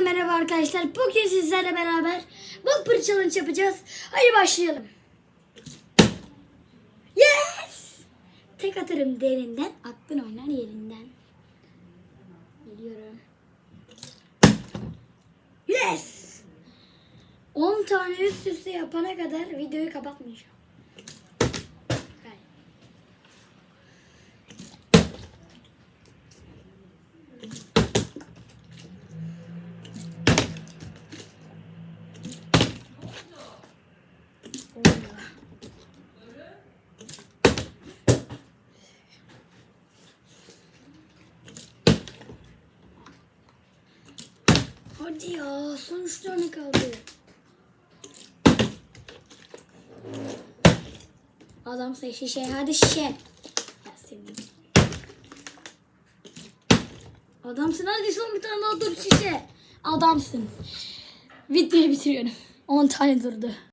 merhaba arkadaşlar. Bugün sizlerle beraber Whopper Challenge yapacağız. Hadi başlayalım. Yes! Tek atarım derinden, aklın oynar yerinden. Geliyorum. Yes! 10 tane üst üste yapana kadar videoyu kapatmayacağım. Gel. Hadi ya son üç tane kaldı. Adamsa şişe hadi şişe. Adamsın hadi son bir tane daha dur şişe. Adamsın. Videoyu bitiriyorum. 10 tane durdu.